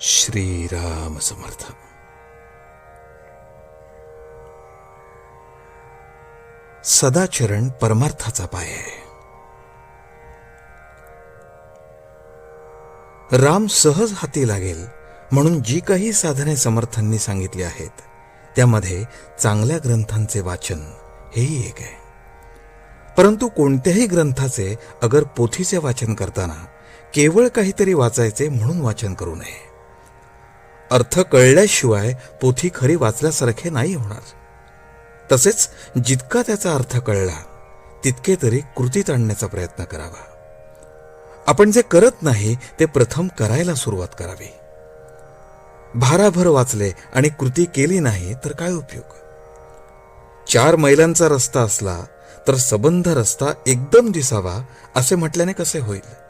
श्रीराम समर्थ। सदाचरण परमार्थाचा पाय आहे। राम सहज हाती लागेल म्हणून जी काही साधने समर्थांनी सांगितली आहेत त्यामध्ये चांगल्या ग्रंथांचे वाचन हेही एक आहे. परंतु कोणत्याही ग्रंथाचे अगर पोथीचे वाचन करताना केवळ काहीतरी वाचायचे म्हणून वाचन करू नये. अर्थ कळल्याशिवाय पोथी खरी वाचल्यासारखे नाही होणार. तसेच जितका त्याचा अर्थ कळला तितके तरी कृतीत आणण्याचा प्रयत्न करावा. आपण जे करत नाही ते प्रथम करायला सुरुवात करावी. भाराभर वाचले आणि कृती केली नाही तर काय उपयोग? चार मैलांचा रस्ता असला तर सबंध रस्ता एकदम दिसावा असे म्हटल्याने कसे होईल?